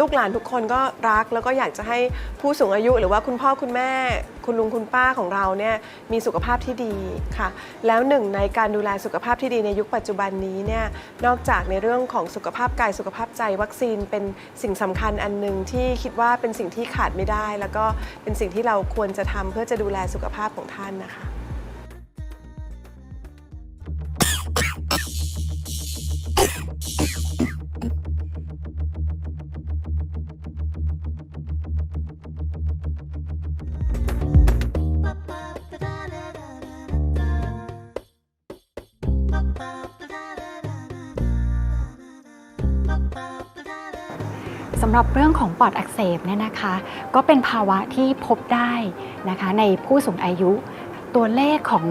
ลูกหลานทุกคนก็รักแล้วก็อยากจะให้ผู้สูงอายุหรือว่าคุณพ่อคุณแม่ คุณลุงคุณป้าของเราเนี่ยมีสุขภาพที่ดีค่ะ แล้วหนึ่งในการดูแลสุขภาพที่ดีในยุคปัจจุบันนี้เนี่ยนอกจากในเรื่องของสุขภาพกายสุขภาพใจ วัคซีนเป็นสิ่งสำคัญอันหนึ่งที่คิดว่าเป็นสิ่งที่ขาดไม่ได้ แล้วก็เป็นสิ่งที่เราควรจะทำเพื่อจะดูแลสุขภาพของท่านนะคะ สำหรับเรื่องของปอดอักเสบเนี่ยนะคะ ก็เป็นภาวะที่พบได้นะคะในผู้สูงอายุ ตัวเลขของ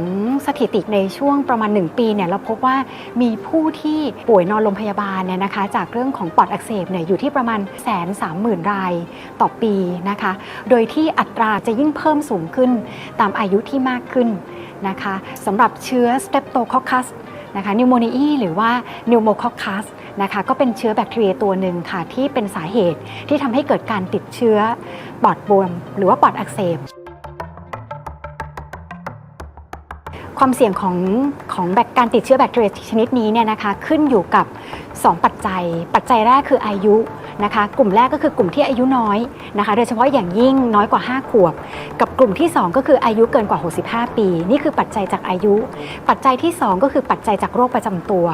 สถิติในช่วงประมาณ 1 ปีเนี่ยเราพบว่ามีผู้ที่ป่วยนอนโรงพยาบาลเนี่ยนะคะ จากเรื่องของปอดอักเสบเนี่ยอยู่ที่ประมาณแสนสามหมื่นรายต่อปีนะคะ โดยที่อัตราจะยิ่งเพิ่มสูงขึ้นตามอายุที่มากขึ้นนะคะสำหรับเชื้อ Streptococcus นะคะนิวโมนีหรือว่านิวโมคอคัส นะคะ ก็เป็นเชื้อแบคทีเรียตัวหนึ่งค่ะ ที่เป็นสาเหตุที่ทำให้เกิดการติดเชื้อปอดบวม หรือว่าปอดอักเสบ ความเสี่ยงของของแบคการติดเชื้อแบคทีเรียชนิดนี้เนี่ยนะคะ ขึ้นอยู่กับ 2 ปัจจัย ปัจจัยแรกคืออายุ นะคะ กลุ่มแรกก็คือกลุ่มที่อายุน้อยนะคะโดยเฉพาะอย่างยิ่งน้อยกว่า 5 ขวบ กับกลุ่มที่ 2 ก็คืออายุเกินกว่า 65 ปี นี่คือปัจจัยจากอายุ ปัจจัยที่ 2 ก็คือปัจจัยจากโรคประจำตัว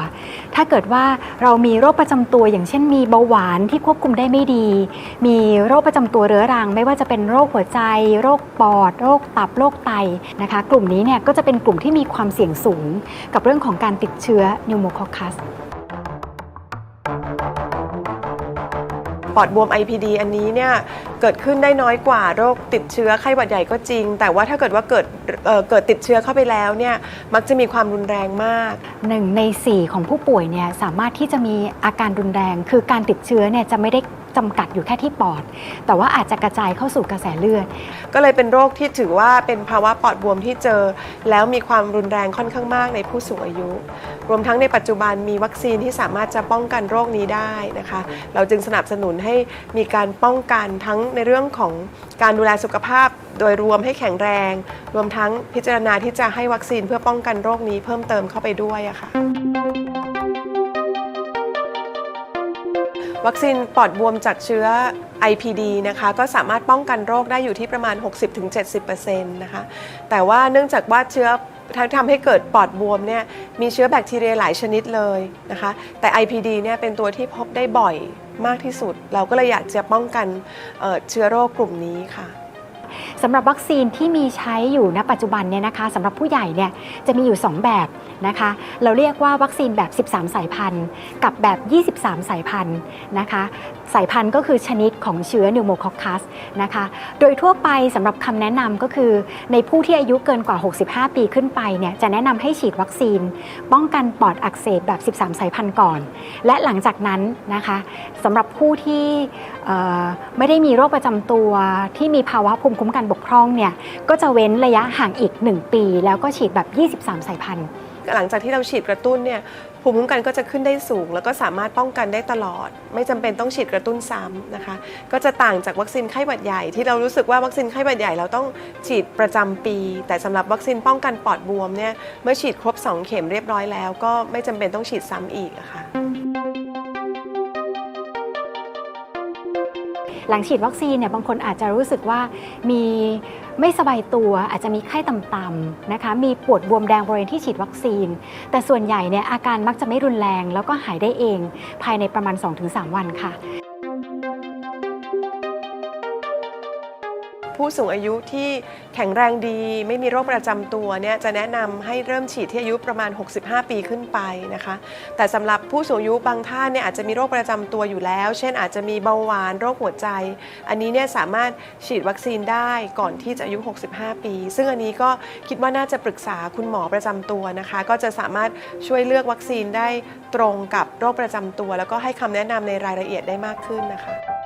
ถ้าเกิดว่าเรามีโรคประจำตัว อย่างเช่นมีเบาหวานที่ควบคุมได้ไม่ดี มีโรคประจำตัวเรื้อรัง ไม่ว่าจะเป็นโรคหัวใจ โรคปอด โรคตับโรคไตนะคะ กลุ่มนี้เนี่ยก็จะเป็นกลุ่มที่มีความเสี่ยงสูง กับเรื่องของการติดเชื้อนิวโมคอคัส ปอดบวม IPD อันนี้เนี่ยเกิดขึ้นได้น้อยกว่าโรคติดเชื้อไข้หวัดใหญ่ก็จริง แต่ว่าถ้าเกิดว่าเกิดเอ่อเกิดติดเชื้อเข้าไปแล้วเนี่ยมักจะมีความรุนแรงมากหนึ่งใน 4 ของผู้ป่วยเนี่ยสามารถที่จะมีอาการรุนแรง คือการติดเชื้อเนี่ยจะไม่ได้ จำกัดอยู่แค่ที่ปอด แต่ว่าอาจจะกระจายเข้าสู่กระแสเลือด ก็เลยเป็นโรคที่ถือว่าเป็นภาวะปอดบวมที่เจอ แล้วมีความรุนแรงค่อนข้างมากในผู้สูงอายุ รวมทั้งในปัจจุบันมีวัคซีนที่สามารถจะป้องกันโรคนี้ได้นะคะ เราจึงสนับสนุนให้มีการป้องกันทั้งในเรื่องของการดูแลสุขภาพโดยรวมให้แข็งแรง รวมทั้งพิจารณาที่จะให้วัคซีนเพื่อป้องกันโรคนี้เพิ่มเติมเข้าไปด้วยอะค่ะ วัคซีนปอดบวมจากเชื้อ IPD นะคะก็สามารถป้องกันโรคได้อยู่ที่ประมาณ 60-70%นะคะแต่ว่าเนื่องจากว่าเชื้อทั้งทำให้เกิดปอดบวมเนี่ยมีเชื้อแบคทีเรียหลายชนิดเลยนะคะแต่ IPD เนี่ยเป็นตัวที่พบได้บ่อยมากที่สุด เราก็เลยอยากจะป้องกันเเชื้อโรคกลุ่มนี้ค่ะ สำหรับวัคซีนที่มีใช้อยู่ณปัจจุบันเนี่ยนะคะสำหรับผู้ใหญ่เนี่ยจะมีอยู่ 2 แบบนะคะ เราเรียกว่าวัคซีนแบบ 13 สายพันธุ์ กับแบบ 23 สายพันธุ์นะคะ สายพันธุ์ก็คือชนิดของเชื้อนิวโมคอคัสนะคะ โดยทั่วไปสำหรับคำแนะนำก็คือในผู้ที่อายุเกินกว่า 65 ปีขึ้นไปเนี่ยจะแนะนำให้ฉีดวัคซีน ป้องกันปอดอักเสบแบบ 13 สายพันธุ์ก่อน และหลังจากนั้นนะคะสำหรับผู้ที่ ไม่ได้มีโรคประจำตัวที่มีภาวะภูมิคุ้มกันบกพร่องเนี่ยก็จะเว้นระยะห่างอีก 1 ปี แล้วก็ฉีดแบบ 23 สายพันธุ์หลังจากที่เราฉีดกระตุ้นเนี่ยภูมิคุ้มกันก็จะขึ้นได้สูง แล้วก็สามารถป้องกันได้ตลอด ไม่จำเป็นต้องฉีดกระตุ้นซ้ำนะคะ ก็จะต่างจากวัคซีนไข้หวัดใหญ่ที่เรารู้สึกว่าวัคซีนไข้หวัดใหญ่เราต้องฉีดประจำปี แต่สำหรับวัคซีนป้องกันปอดบวมเนี่ยเมื่อฉีดครบ 2 เข็มเรียบร้อยแล้ว ก็ไม่จำเป็นต้องฉีดซ้ำอีกะค่ะ หลังฉีดวัคซีนเนี่ยบางคนอาจจะรู้สึกว่ามีไม่สบายตัวอาจจะมีไข้ต่ำๆนะคะมีปวดบวมแดงบริเวณที่ฉีดวัคซีน แต่ส่วนใหญ่เนี่ยอาการมักจะไม่รุนแรง แล้วก็หายได้เอง ภายในประมาณ 2-3 วันค่ะ ผู้สูงอายุที่แข็งแรงดี ไม่มีโรคประจำตัวเนี่ยจะแนะนำให้เริ่มฉีดที่อายุประมาณ 65 ปีขึ้นไปนะคะ แต่สำหรับผู้สูงอายุบางท่านเนี่ยอาจจะมีโรคประจำตัวอยู่แล้ว เช่นอาจจะมีเบาหวานโรคหัวใจ อันนี้เนี่ยสามารถฉีดวัคซีนได้ก่อนที่จะอายุ 65 ปี ซึ่งอันนี้ก็คิดว่าน่าจะปรึกษาคุณหมอประจำตัวนะคะ ก็จะสามารถช่วยเลือกวัคซีนได้ตรงกับโรคประจำตัว แล้วก็ให้คำแนะนำในรายละเอียดได้มากขึ้นนะคะ